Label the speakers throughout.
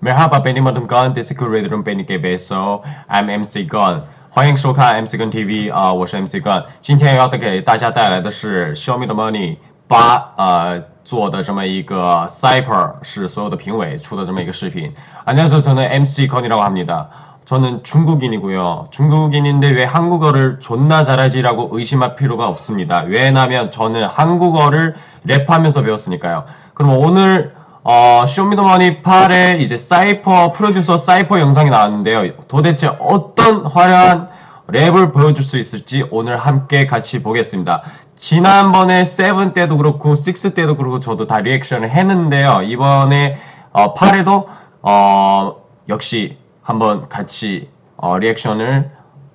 Speaker 1: Merhaba benim adım Gon, teşekkür ederim beni gebeso. I'm MC Gon，欢迎收看 MC Gon TV 啊、我是 MC Gon。今天要给大家带来的是 Show Me the Money 八呃做的这么一个 Cyper 是所有的评委出的这么一个视频。 안녕하세요 저는 MC 건이라고 합니다. 저는 중국인이고요. 중국인인데 왜 한국어를 존나 잘하지라고 의심할 필요가 없습니다. 왜냐면 저는 한국어를 랩하면서 배웠으니까요. 그럼 오늘 어, 쇼미더머니 8의 이제 사이퍼 프로듀서 사이퍼 영상이 나왔는데요. 도대체 어떤 화려한 랩을 보여줄 수 있을지 오늘 함께 같이 보겠습니다. 지난번에 세븐 때도 그렇고 식스 때도 그렇고 저도 다 리액션을 했는데요. 이번에 어, 8에도 어, 역시 한번 같이 어, 리액션을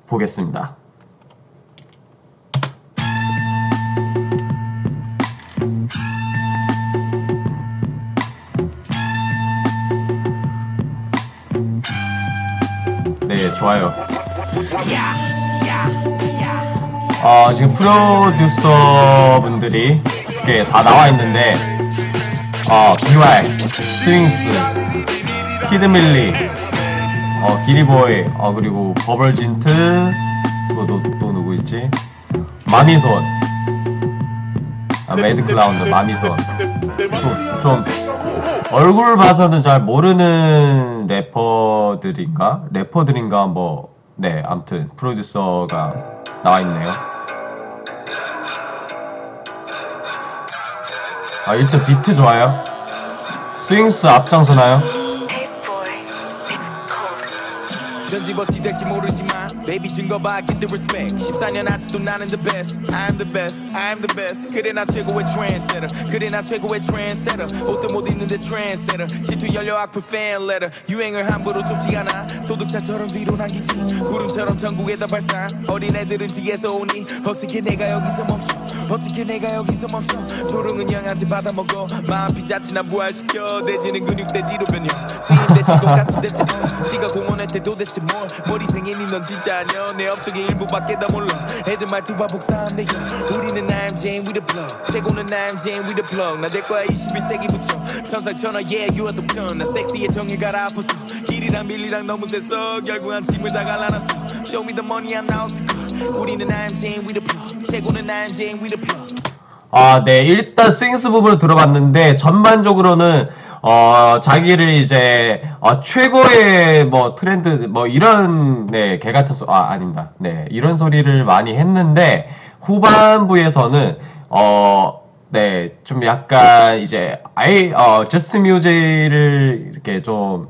Speaker 1: 보겠습니다. 좋아요. 어, 지금 프로듀서 분들이 이렇게 다 나와 있는데, 어, BY, 스윙스, 키드밀리, 어, 기리보이, 어, 그리고 버벌진트, 또, 또, 또 누구 있지? 마미손. 아, 매드클라운드, 마미손. 좀, 좀, 얼굴 봐서는 잘 모르는 래퍼들인가? 래퍼들인가, 뭐, 네, 암튼, 프로듀서가 나와 있네요. 아, 일단 비트 좋아요. 스윙스 앞장서나요?
Speaker 2: 집어치 될지 모르지만 Baby 증거봐 get the respect. 14년 아직도 나는 the best. I'm the best I'm the best. 그래 나 최고의 trendsetter. 그래 나 최고의 trendsetter. 옷도 못 입는데 trendsetter. 질투 연료 악플 fan letter. 유행을 함부로 쫓지 않아. 소득차처럼 뒤로 남기지 구름처럼 전국에다 발산. 어린애들은 뒤에서 오니 어떻게 내가 여기서 멈춰 어떻게 내가 여기서 멈춰? 조롱은 양아치 받아먹어. 마음 피자치나 부활시켜. 돼지는 근육돼지로 변형. 수인대지 똑같이 대체 뭐? 지가 공헌했대 도대체 뭘? 머리 생이니 넌 진짜 아니야. 내 업적의 일부밖에 다 몰라. 애들 말투 봐 복사하면 돼요 우리는 I'm Jane with the plug. 최고는 I'm Jane with the plug. 나될 거야 21세기 부터 천상천하 yeah you are 독전 나 섹시의 정을 갈아엎어서. 길이랑 밀리랑 너무 세서 결국 한 팀을 다 갈라놨어. Show me the money 안 나왔을 걸 우리는 I'm Jane with the 최고는 I'm Jane with the
Speaker 1: 아, 네. 일단 스윙스 부분을 들어봤는데 전반적으로는 어, 자기를 이제 어, 최고의 뭐 트렌드 뭐 이런 네, 개소 아, 아닙니다. 네. 이런 소리를 많이 했는데 후반부에서는 어, 네, 좀 약간 이제 아이 어, 저스트 뮤직을 이렇게 좀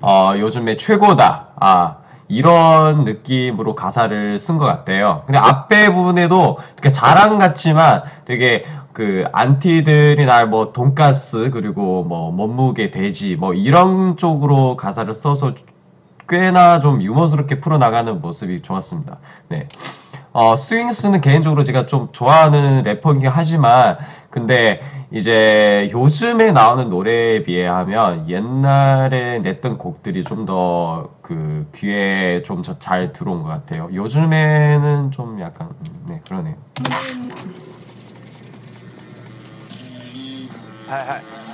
Speaker 1: 어, 요즘에 최고다. 아, 이런 느낌으로 가사를 쓴 것 같대요. 근데 앞에 부분에도 이렇게 자랑 같지만 되게 그 안티들이 날뭐 돈가스 그리고 뭐 몸무게 돼지 뭐 이런 쪽으로 가사를 써서 꽤나 좀 유머스럽게 풀어나가는 모습이 좋았습니다. 네. 어, 스윙스는 개인적으로 제가 좀 좋아하는 래퍼이긴 하지만, 근데 이제 요즘에 나오는 노래에 비하면 옛날에 냈던 곡들이 좀 더 그 귀에 좀 잘 들어온 것 같아요. 요즘에는 좀 약간, 음, 네, 그러네요.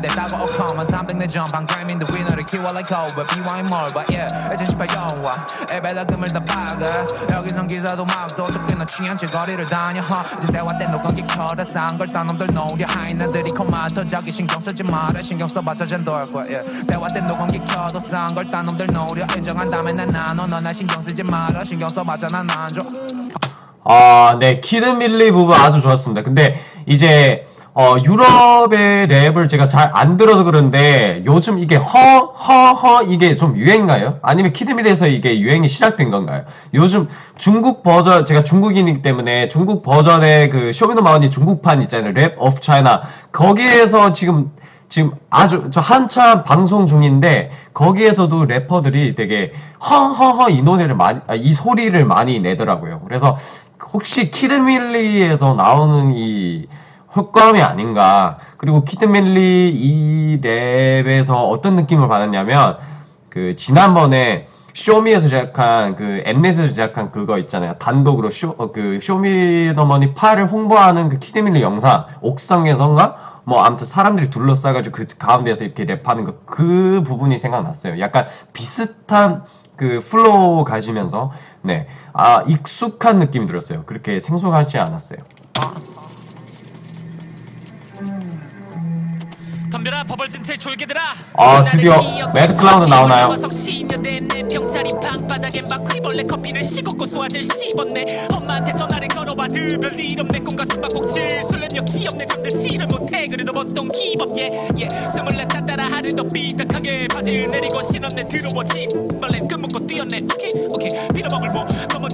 Speaker 2: 나나나 준비됐다고 on 300내 전방 the winner를 키워 like Kobe BY more but yeah 2018년와 에베다 금을 다 박았어 여기선 기사도 막도 어떻게 나 취한 채 거리를 다녀 huh. 이제 대화 때 녹음기 켜라 싼걸 딴 놈들 노려. 하이 나들이 코마터 저기 신경 쓰지 마라 신경 써봤자 젠도할 거야 yeah. 대화 때 녹음기 켜도 싼걸 딴 놈들 노려. 인정한 다음에 난 나눠 너나 신경 쓰지 마라 신경 써봤자 난안 줘.
Speaker 1: 아, 네, 키드 밀리 부분 아주 좋았습니다. 근데 이제 어, 유럽의 랩을 제가 잘 안 들어서 그런데 요즘 이게 허, 허, 허 이게 좀 유행인가요? 아니면 키드밀에서 이게 유행이 시작된 건가요? 요즘 중국 버전, 제가 중국인이기 때문에 중국 버전의 그 쇼미더마운이 중국판 있잖아요. 랩 오브 차이나. 거기에서 지금 지금 아주 저 한참 방송 중인데 거기에서도 래퍼들이 되게 허허허 이 노래를 많이 아, 이 소리를 많이 내더라고요. 그래서 혹시 키드밀리에서 나오는 이 효과음이 아닌가. 그리고 키드 밀리 이 랩에서 어떤 느낌을 받았냐면 그 지난번에 쇼미에서 제작한 그 엠넷에서 제작한 그거 있잖아요. 단독으로 쇼, 어, 그 쇼미더머니 8을 홍보하는 그 키드 밀리 영상 옥상에선가 뭐 아무튼 사람들이 둘러싸가지고 그 가운데에서 이렇게 랩하는 거 그 부분이 생각났어요. 약간 비슷한 그 플로우 가지면서 네. 아, 익숙한 느낌이 들었어요. 그렇게 생소하지 않았어요.
Speaker 3: 덤벼라 버벌진 퇴출기들아.
Speaker 1: 아, 드디어 매드 클라우드 나오나요?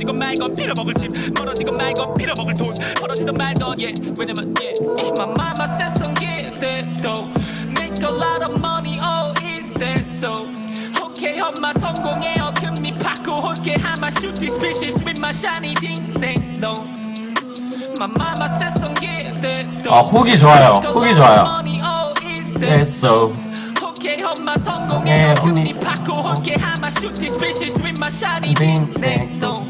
Speaker 3: 넘어지건 말건 빌어먹을 집 멀어지건 말건 빌어먹을 돈 벌어지던 말던 예 왜냐면 예 My mama said some yeah that though Make a lot of money oh is that so Okay 엄마 성공해요 금리 받고 올게 하마 shoot these bitches with my shiny ding ding dong My mama said some yeah that though
Speaker 1: 아, 후기 좋아요. 후기 좋아요.
Speaker 3: Yes,
Speaker 1: so.
Speaker 3: 오케이 엄마 성공해요
Speaker 1: 네,
Speaker 3: 금리
Speaker 1: 언니.
Speaker 3: 받고 올게 하마 shoot these bitches with my shiny
Speaker 1: 딩,
Speaker 3: ding ding dong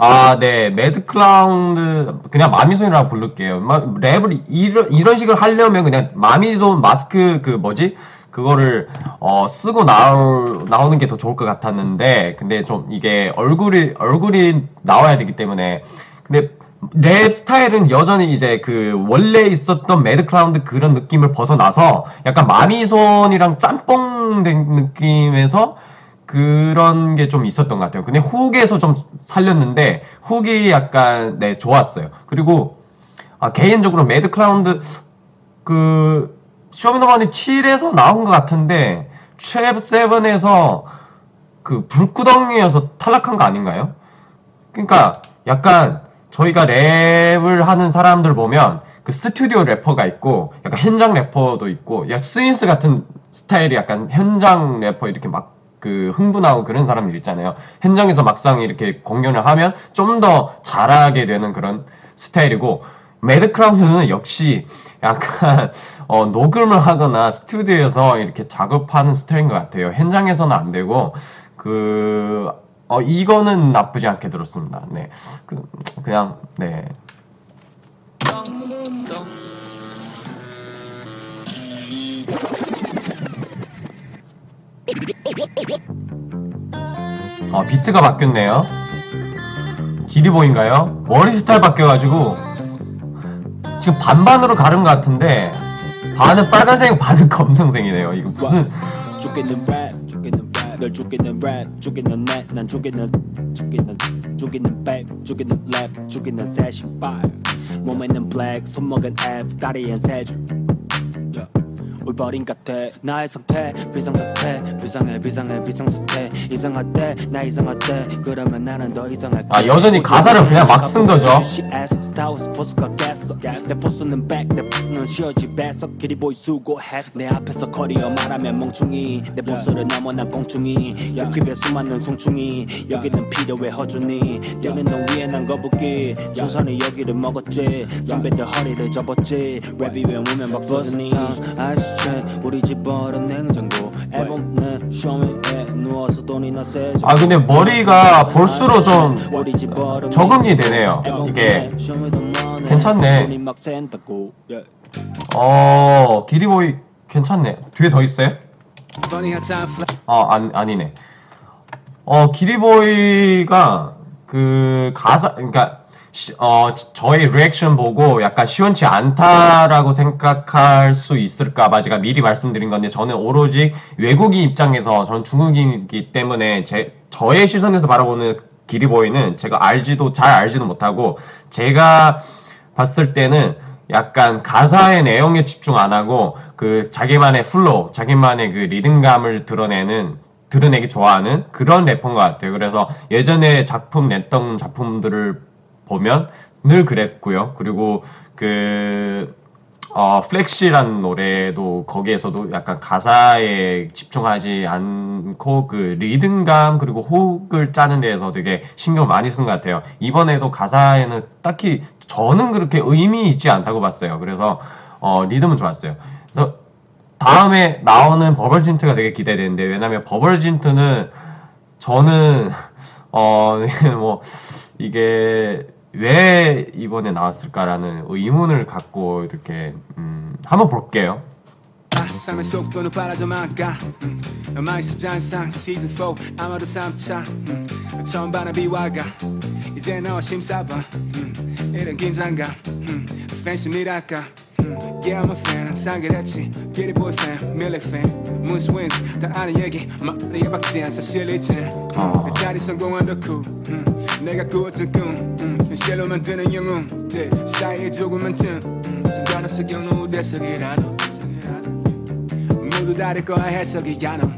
Speaker 1: 아, 네. 매드 클라운드, 그냥 마미손이라고 부를게요. 마- 랩을 이런, 이런 식으로 하려면 그냥 마미손 마스크 그 뭐지? 그거를, 어, 쓰고 나올, 나오는 게 더 좋을 것 같았는데, 근데 좀 이게 얼굴이, 얼굴이 나와야 되기 때문에, 근데 랩 스타일은 여전히 이제 그 원래 있었던 매드 클라운드 그런 느낌을 벗어나서 약간 마미손이랑 짬뽕 된 느낌에서 그런 게 좀 있었던 것 같아요. 근데 훅에서 좀 살렸는데 훅이 약간 네 좋았어요. 그리고 아, 개인적으로 매드 클라운드 그 쇼미더머니 7에서 나온 것 같은데 트랩 7에서 그 불구덩이에서 탈락한 거 아닌가요? 그러니까 약간 저희가 랩을 하는 사람들 보면 그 스튜디오 래퍼가 있고 약간 현장 래퍼도 있고 야 스윈스 같은 스타일이 약간 현장 래퍼 이렇게 막 그 흥분하고 그런 사람들 있잖아요. 현장에서 막상 이렇게 공연을 하면 좀 더 잘하게 되는 그런 스타일이고 매드 크라운드는 역시 약간 어, 녹음을 하거나 스튜디오에서 이렇게 작업하는 스타일인 것 같아요. 현장에서는 안 되고 그 어, 이거는 나쁘지 않게 들었습니다. 네, 그, 그냥 네. 어, 비트가 바뀌었네요. 기리보인가요? 머리 스타일 바뀌어가지고 지금 반반으로 가른 것 같은데 반은 빨간색, 반은 검정색이네요. 이거 무슨
Speaker 4: 죽이는 랩 죽이는 랩널 죽이는 랩 죽이는 넷난 죽이는 죽이는 죽이는 백 죽이는 랩 죽이는 세신발 몸에는 블랙 손목은 앱 다리엔 세줄 울 버린 같아. 나의 상태 비상사태. 비상해 비상해 비상사태. 이상할 때나 이상할 때 그러면 나는 더 이상할
Speaker 1: 아, 여전히 가사를 그냥 막 쓴 거죠.
Speaker 4: 스타우스 포스가 깼어 내 포스는 백내 포스는 쉬어지 뺐어 길이 보이 수고했어 내 앞에서 커리어 말하면 멍충이. 내 보스를 넘어 난 꽁충이. 옆집에 수많은 송충이. 여기는 필요해 허준이. 뛰는 놈 위에 난 거북이. 전선이 여기를 먹었지. 선배들 허리를 접었지. 랩이 왜 오면 박서준이 아이스 체 우리 집 얼음 냉장고 앨범 내 쇼미에 누워서 돈이나 세줘
Speaker 1: 아 근데 머리가 볼수록
Speaker 4: 좀집 얼음
Speaker 1: 적응이 되네요. 이게 괜찮네. 어 기리보이 괜찮네. 뒤에 더 있어요? 어 안, 아니네. 어 기리보이가 그 가사 그러니까 시- 어 지- 저의 리액션 보고 약간 시원치 않다라고 생각할 수 있을까봐 제가 미리 말씀드린 건데 저는 오로지 외국인 입장에서 전 중국인이기 때문에 제 저의 시선에서 바라보는 기리보이는 제가 알지도 잘 알지도 못하고 제가 봤을 때는 약간 가사의 내용에 집중 안 하고 그 자기만의 플로우, 자기만의 그 리듬감을 드러내는 드러내기 좋아하는 그런 래퍼인 것 같아요. 그래서 예전에 작품 냈던 작품들을 보면 늘 그랬고요. 그리고 그 어, 플렉시라는 노래도 거기에서도 약간 가사에 집중하지 않고 그 리듬감 그리고 호흡을 짜는 데에서 되게 신경 많이 쓴 것 같아요. 이번에도 가사에는 딱히 저는 그렇게 의미 있지 않다고 봤어요. 그래서 어, 리듬은 좋았어요. 그래서 다음에 나오는 버벌진트가 되게 기대되는데 왜냐면 버벌진트는 저는 어 뭐 이게 왜 이번에 나왔을까라는 의문을 갖고 이렇게 음, 한번 볼게요.
Speaker 5: 삶의 속도는 빨라져만 가 음, 마이스 잔상 시즌 4 아마도 3차. 음, 처음 반한 비와가. 이제 너 심사봐. 음, 이런 긴장감. 음, 팬심이랄까. 음, Yeah I'm a fan. 항상 그랬지. Pretty boy fan 밀리 fan. Moose wins 다 아는 얘기. 막내 박지한 사실이지
Speaker 1: 어.
Speaker 5: 내 자리 성공한 덕후. 음, 내가 꾸었던 꿈. 음, 현실로 만드는 영웅 들 사이에 조금만 틈. 음, 상관없어 경로 우대석이라도. 모두 다를 거야 해석이 야노.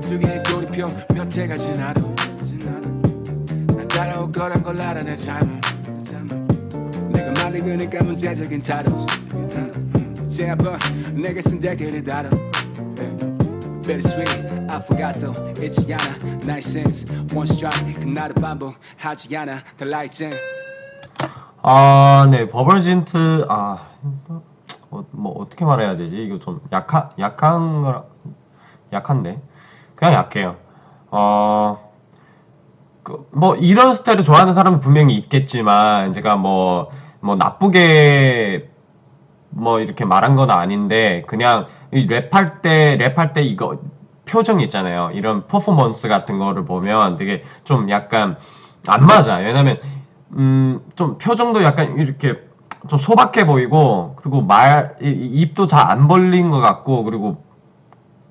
Speaker 5: 두 개의 꼬리표 몇 해가 지나도. 나 따라올 거란 걸 알아 내 잘못 말이 그니까 문제적인 타로 제발 내게 쓴 댓글이 다뤄 Bittersweet I forgot though 잊지 않아 나의 sins One strike 그날의 반복하지 않아. 달라 이젠
Speaker 1: 아, 네, 버벌진트, 아, 어, 뭐, 어떻게 말해야 되지? 이거 좀 약한, 약한 거, 약한데? 그냥 약해요. 어, 그, 뭐, 이런 스타일을 좋아하는 사람은 분명히 있겠지만, 제가 뭐, 뭐, 나쁘게, 뭐, 이렇게 말한 건 아닌데, 그냥, 이 랩할 때, 랩할 때 이거, 표정 있잖아요. 이런 퍼포먼스 같은 거를 보면 되게 좀 약간 안 맞아. 왜냐면, 음, 좀 표정도 약간 이렇게 좀 소박해 보이고, 그리고 말, 입도 잘 안 벌린 것 같고, 그리고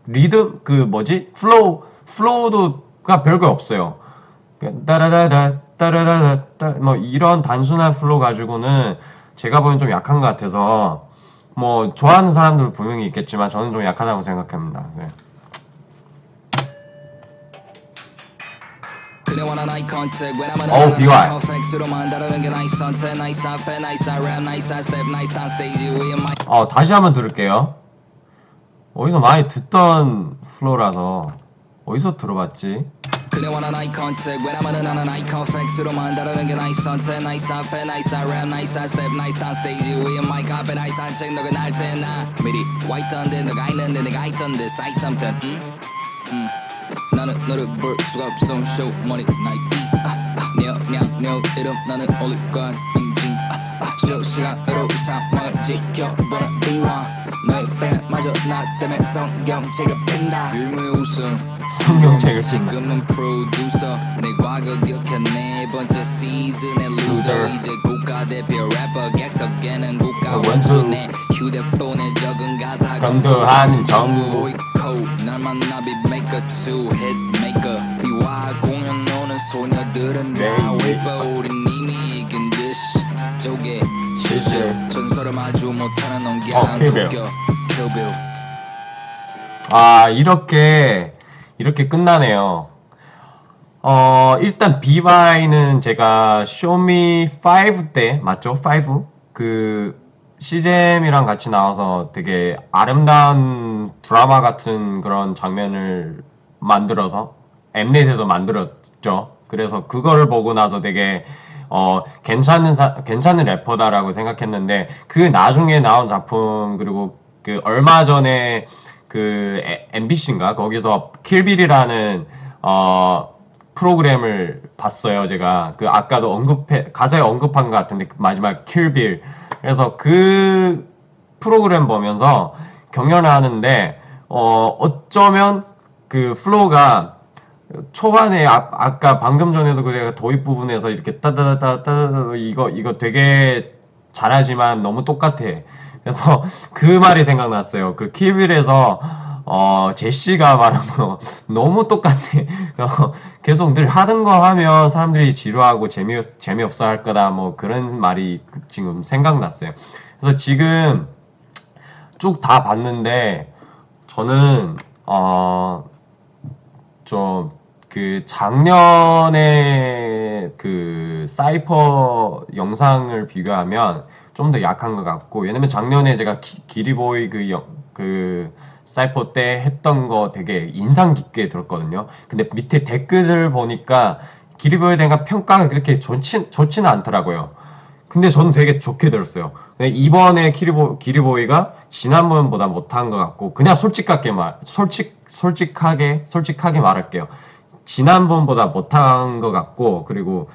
Speaker 1: 리듬, 그 뭐지? 플로우, 플로우도가 별거 없어요. 그냥 따라다다, 따라다다, 따, 뭐 이런 단순한 플로우 가지고는 제가 보기엔 좀 약한 것 같아서, 뭐, 좋아하는 사람들 분명히 있겠지만, 저는 좀 약하다고 생각합니다. 네. 어우,
Speaker 6: 마이
Speaker 1: 어, 다시 한번 들을게요. 어디서 많이 듣던 플로우라서, 어디서 들어봤지?
Speaker 6: 그래 원한 아이 컨택 when I'm an an 아이 컴팩트로 만 다루는 게 나이스 선택 나이스 한 패, 나이스 한 랩, 나이스 한 스텝, 나이스 한 스테이지 위에 마이크 앞에 나이스 한 책 너가 날때나. 미리 와 있던데 너가 있는데 내가 있던데. Say something. 음? 음. 나는 너를 볼 수가 없어. Show money 나이키 아, 아, 내 그냥 내 이름 나는 올리건 인증. 아, 아, 실시간으로 상황을 지켜보는 비와 너의 팬마저 나 때문에 성경책을 핀다 유무의 우승
Speaker 1: 성경책을 핀다.
Speaker 6: 지금은 프로듀서 내 과거 기억해 네 번째 시즌의 루저
Speaker 1: 루저.
Speaker 6: 이제 국가대표 래퍼 객석에는 국가
Speaker 1: 어, 원수.
Speaker 6: 원수 내 휴대폰에 적은 가사
Speaker 1: 검도한 정부.
Speaker 6: 보이코 날 만나 빅메이커 to hitmaker 비와 공연 오는 소녀들은 다
Speaker 1: 네,
Speaker 6: 웨이퍼 우린 이미 이긴 듯이 저게 실실 전설을 마주 못하는 넌게
Speaker 1: 어,
Speaker 6: 안
Speaker 1: 킬빌.
Speaker 6: 웃겨 킬빌
Speaker 1: 아, 이렇게, 이렇게 끝나네요. 어, 일단 비바이는 제가 쇼미 5 때, 맞죠? 5? 그, 시잼이랑 같이 나와서 되게 아름다운 드라마 같은 그런 장면을 만들어서, 엠넷에서 만들었죠. 그래서 그거를 보고 나서 되게, 어, 괜찮은, 사- 괜찮은 래퍼다라고 생각했는데, 그 나중에 나온 작품, 그리고 그 얼마 전에 그 MBC인가? 거기서 킬빌이라는 어 프로그램을 봤어요 제가. 그 아까도 언급해 가사에 언급한 것 같은데 그 마지막 킬빌. 그래서 그 프로그램 보면서 경연을 하는데 어 어쩌면 그 플로우가 초반에 아, 아까 방금 전에도 그래가 도입 부분에서 이렇게 따다다다 따다다 이거 이거 되게 잘하지만 너무 똑같아. 그래서 그 말이 생각났어요. 그 킬빌에서 어 제시가 말한 거 너무 똑같아. 계속 늘 하던 거 하면 사람들이 지루하고 재미 재미없어 할 거다. 뭐 그런 말이 지금 생각났어요. 그래서 지금 쭉 다 봤는데 저는 어 좀 그 작년에 그 사이퍼 영상을 비교하면 좀 더 약한 것 같고 왜냐면 작년에 제가 기, 기리보이 그, 영, 그 사이퍼 때 했던 거 되게 인상 깊게 들었거든요. 근데 밑에 댓글을 보니까 기리보이에 대한 평가가 그렇게 좋지, 좋지는 않더라고요. 근데 저는 되게 좋게 들었어요. 이번에 기리보, 기리보이가 지난번보다 못한 것 같고 그냥 솔직하게 말 솔직 솔직하게 솔직하게 말할게요. 지난번보다 못한 것 같고 그리고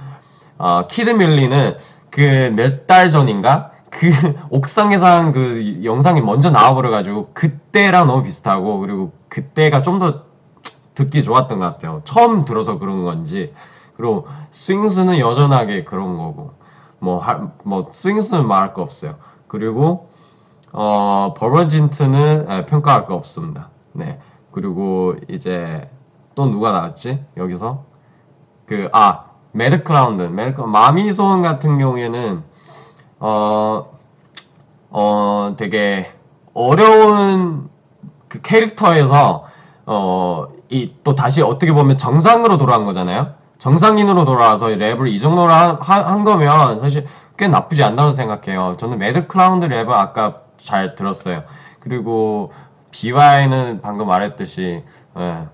Speaker 1: 어, 키드 밀리는 그 몇 달 전인가 그 옥상에서 한 그 영상이 먼저 나와버려가지고 그때랑 너무 비슷하고 그리고 그때가 좀 더 듣기 좋았던 것 같아요. 처음 들어서 그런 건지 그리고 스윙스는 여전하게 그런 거고 뭐, 할, 뭐, 스윙스는 말할 거 없어요. 그리고, 어, 버버진트는 에, 평가할 거 없습니다. 네. 그리고 이제 또 누가 나왔지? 여기서? 그, 아, 매드크라운드. 매드 마미손 같은 경우에는, 어, 어, 되게 어려운 그 캐릭터에서, 어, 이, 또 다시 어떻게 보면 정상으로 돌아간 거잖아요? 정상인으로 돌아와서 랩을 이 정도로 한, 한- 한 거면 사실 꽤 나쁘지 않다고 생각해요. 저는 매드 클라운드 랩을 아까 잘 들었어요. 그리고 BY는 방금 말했듯이, 예,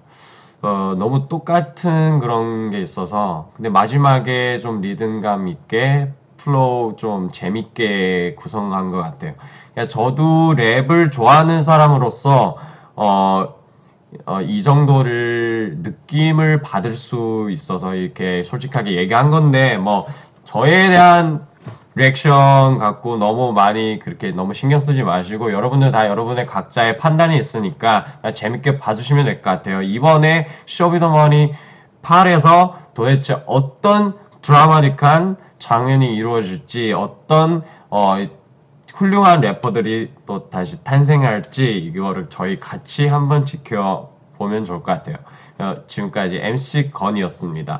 Speaker 1: 어, 너무 똑같은 그런 게 있어서, 근데 마지막에 좀 리듬감 있게, 플로우 좀 재밌게 구성한 것 같아요. 그러니까 저도 랩을 좋아하는 사람으로서, 어, 어, 이 정도를 느낌을 받을 수 있어서 이렇게 솔직하게 얘기한 건데, 뭐, 저에 대한 리액션 갖고 너무 많이 그렇게 너무 신경 쓰지 마시고, 여러분들 다 여러분의 각자의 판단이 있으니까 재밌게 봐주시면 될 것 같아요. 이번에 쇼비더머니 8에서 도대체 어떤 드라마틱한 장면이 이루어질지, 어떤, 어, 훌륭한 래퍼들이 또 다시 탄생할지 이거를 저희 같이 한번 지켜보면 좋을 것 같아요. 어, 지금까지 MC 건이었습니다.